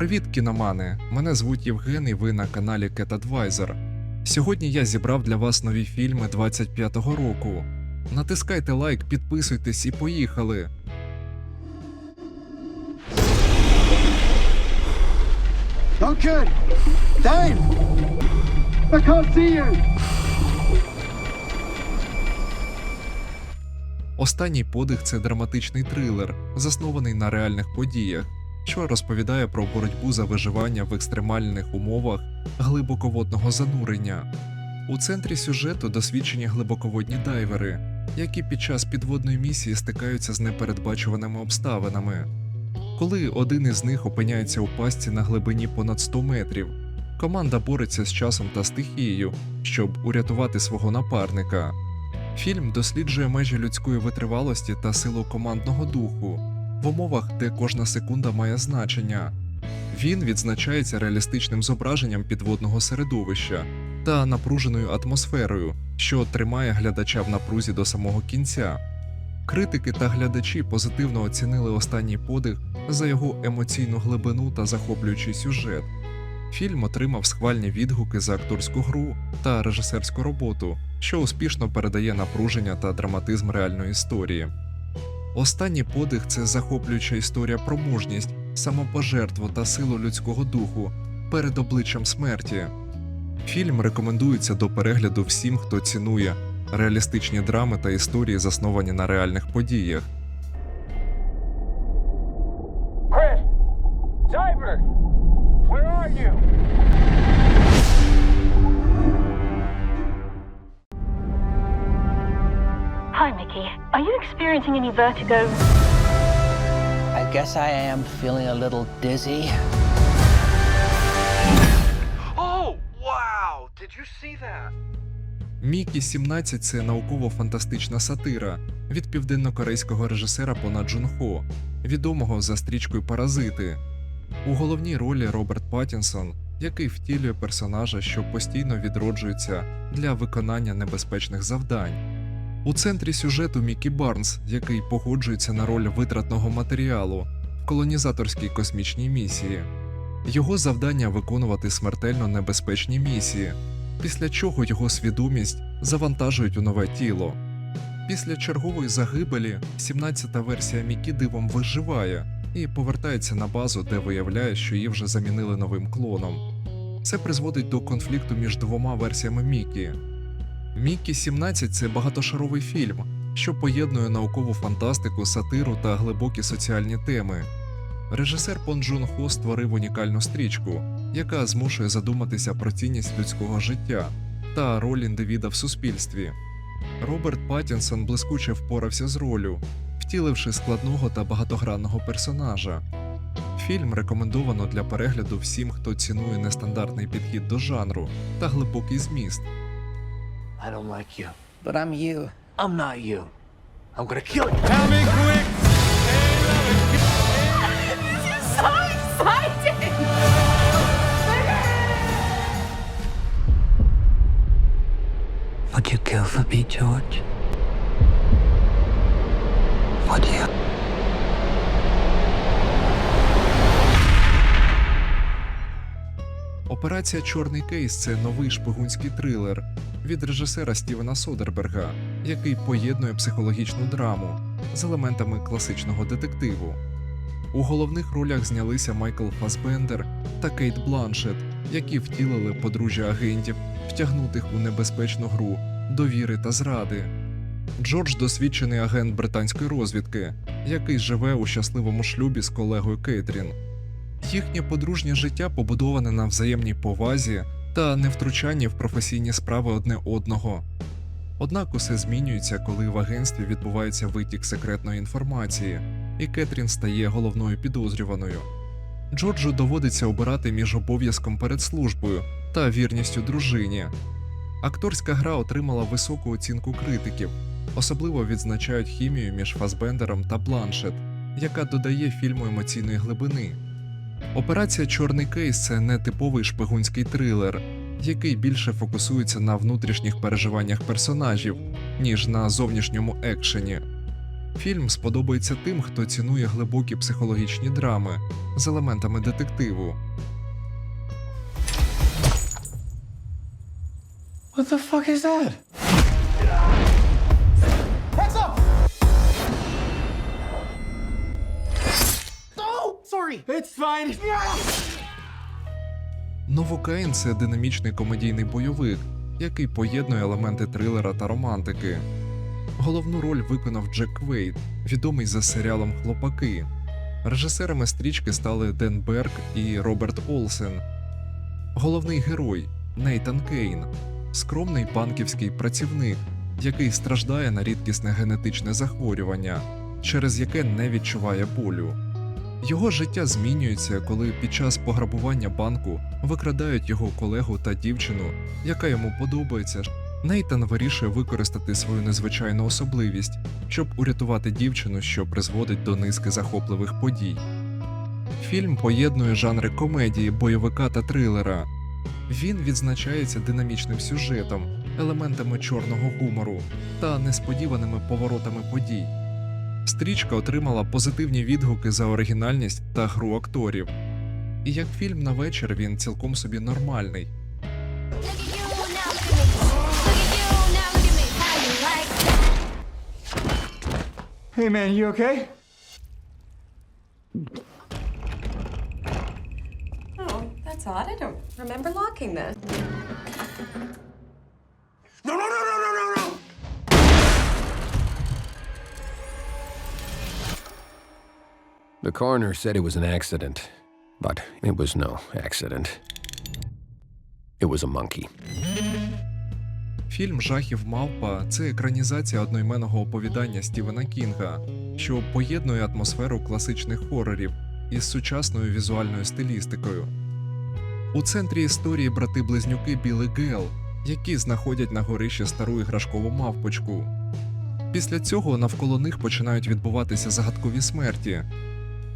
Привіт, кіномани! Мене звуть Євген і ви на каналі Cat Advisor. Сьогодні я зібрав для вас нові фільми 25-го року. Натискайте лайк, підписуйтесь і поїхали. Duncan! Dave! I can't see you! Останній подих це драматичний трилер, заснований на реальних подіях, що розповідає про боротьбу за виживання в екстремальних умовах глибоководного занурення. У центрі сюжету досвідчені глибоководні дайвери, які під час підводної місії стикаються з непередбачуваними обставинами. Коли один із них опиняється у пастці на глибині понад 100 метрів, команда бореться з часом та стихією, щоб урятувати свого напарника. Фільм досліджує межі людської витривалості та силу командного духу в умовах, де кожна секунда має значення. Він відзначається реалістичним зображенням підводного середовища та напруженою атмосферою, що тримає глядача в напрузі до самого кінця. Критики та глядачі позитивно оцінили останній подих за його емоційну глибину та захоплюючий сюжет. Фільм отримав схвальні відгуки за акторську гру та режисерську роботу, що успішно передає напруження та драматизм реальної історії. Останній подих це захоплююча історія про мужність, самопожертву та силу людського духу перед обличчям смерті. Фільм рекомендується до перегляду всім, хто цінує реалістичні драми та історії, засновані на реальних подіях. Where are you? Mickey. Are you experiencing any vertigo? I guess I am feeling a little dizzy. Oh, wow! Did you see that? Мікі 17 це науково-фантастична сатира від південнокорейського режисера Пона Джун Хо, відомого за стрічкою Паразити. У головній ролі Роберт Паттінсон, який втілює персонажа, що постійно відроджується для виконання небезпечних завдань. У центрі сюжету Мікі Барнс, який погоджується на роль витратного матеріалу в колонізаторській космічній місії. Його завдання виконувати смертельно небезпечні місії, після чого його свідомість завантажують у нове тіло. Після чергової загибелі 17-та версія Мікі дивом виживає і повертається на базу, де виявляє, що її вже замінили новим клоном. Це призводить до конфлікту між двома версіями Мікі. Мікі 17 це багатошаровий фільм, що поєднує наукову фантастику, сатиру та глибокі соціальні теми. Режисер Пон Джун Хо створив унікальну стрічку, яка змушує задуматися про цінність людського життя та роль індивіда в суспільстві. Роберт Паттінсон блискуче впорався з ролю, втіливши складного та багатогранного персонажа. Фільм рекомендовано для перегляду всім, хто цінує нестандартний підхід до жанру та глибокий зміст. I don't like you. But I'm you. I'm not you. I'm gonna kill you. Tell So exciting! Would you kill for me, George? Операція Чорний кейс це новий шпигунський трилер від режисера Стівена Содерберга, який поєднує психологічну драму з елементами класичного детективу. У головних ролях знялися Майкл Фасбендер та Кейт Бланшет, які втілили подружжя агентів, втягнутих у небезпечну гру довіри та зради. Джордж досвідчений агент британської розвідки, який живе у щасливому шлюбі з колегою Кейтрін. Їхнє подружнє життя побудоване на взаємній повазі та невтручанні в професійні справи одне одного. Однак усе змінюється, коли в агентстві відбувається витік секретної інформації, і Кетрін стає головною підозрюваною. Джорджу доводиться обирати між обов'язком перед службою та вірністю дружині. Акторська гра отримала високу оцінку критиків, особливо відзначають хімію між Фасбендером та Бланшет, яка додає фільму емоційної глибини. Операція Чорний кейс це не типовий шпигунський трилер, який більше фокусується на внутрішніх переживаннях персонажів, ніж на зовнішньому екшені. Фільм сподобається тим, хто цінує глибокі психологічні драми з елементами детективу. What the fuck is that? Sorry. It's fine. Новокаїн це динамічний комедійний бойовик, який поєднує елементи трилера та романтики. Головну роль виконав Джек Квейт, відомий за серіалом Хлопаки. Режисерами стрічки стали Ден Берг і Роберт Олсен. Головний герой Нейтан Кейн, скромний банківський працівник, який страждає на рідкісне генетичне захворювання, через яке не відчуває болю. Його життя змінюється, коли під час пограбування банку викрадають його колегу та дівчину, яка йому подобається. Нейтан вирішує використати свою незвичайну особливість, щоб урятувати дівчину, що призводить до низки захопливих подій. Фільм поєднує жанри комедії, бойовика та трилера. Він відзначається динамічним сюжетом, елементами чорного гумору та несподіваними поворотами подій. Стрічка отримала позитивні відгуки за оригінальність та гру акторів. І як фільм на вечір він цілком собі нормальний. Hey, man, you okay? Oh, that's odd. I don't remember locking this. The coroner said it was an accident, but it was no accident. It was a monkey. Фільм Жахів Мавпа це екранізація одноіменного оповідання Стівена Кінга, що поєднує атмосферу класичних хорорів із сучасною візуальною стилістикою. У центрі історії брати-близнюки Біл і Гел, які знаходять на горищі стару іграшкову мавпочку. Після цього навколо них починають відбуватися загадкові смерті.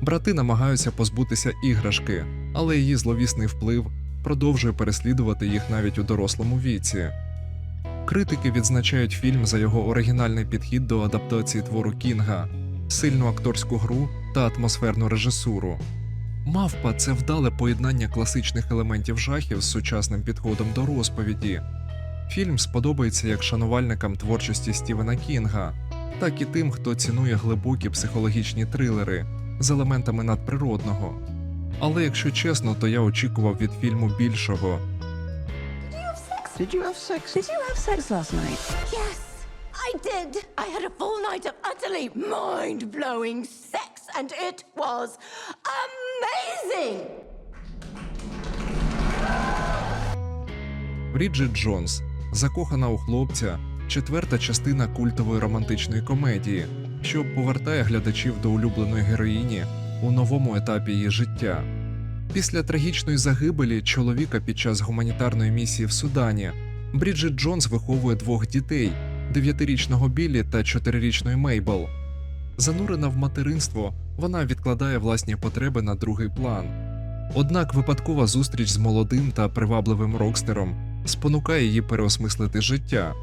Брати намагаються позбутися іграшки, але її зловісний вплив продовжує переслідувати їх навіть у дорослому віці. Критики відзначають фільм за його оригінальний підхід до адаптації твору Кінга, сильну акторську гру та атмосферну режисуру. Мавпа це вдале поєднання класичних елементів жахів з сучасним підходом до розповіді. Фільм сподобається як шанувальникам творчості Стівена Кінга, так і тим, хто цінує глибокі психологічні трилери з елементами надприродного. Але якщо чесно, то я очікував від фільму більшого. Did you have sex? Did you have sex last night? Yes, I did. I had a full night of utterly mind blowing sex, and it was amazing. Бріджит Джонс закохана у хлопця, четверта частина культової романтичної комедії, що повертає глядачів до улюбленої героїні у новому етапі її життя. Після трагічної загибелі чоловіка під час гуманітарної місії в Судані Бріджит Джонс виховує двох дітей: дев'ятирічного Біллі та чотирирічної Мейбл. Занурена в материнство, вона відкладає власні потреби на другий план. Однак випадкова зустріч з молодим та привабливим рокстером спонукає її переосмислити життя.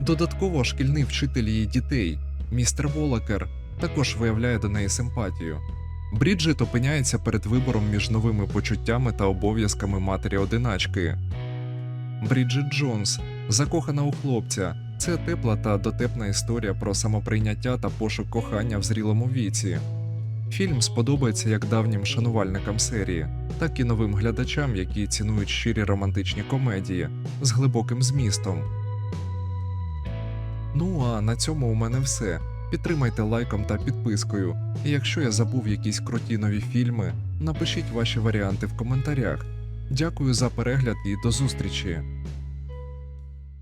Додатково шкільний вчитель її дітей, містер Волакер, також виявляє до неї симпатію. Бріджит опиняється перед вибором між новими почуттями та обов'язками матері одиначки. Бріджит Джонс, закохана у хлопця, це тепла та дотепна історія про самоприйняття та пошук кохання в зрілому віці. Фільм сподобається як давнім шанувальникам серії, так і новим глядачам, які цінують щирі романтичні комедії з глибоким змістом. Ну а на цьому у мене все. Підтримайте лайком та підпискою. Якщо я забув якісь круті нові фільми, напишіть ваші варіанти в коментарях. Дякую за перегляд і до зустрічі!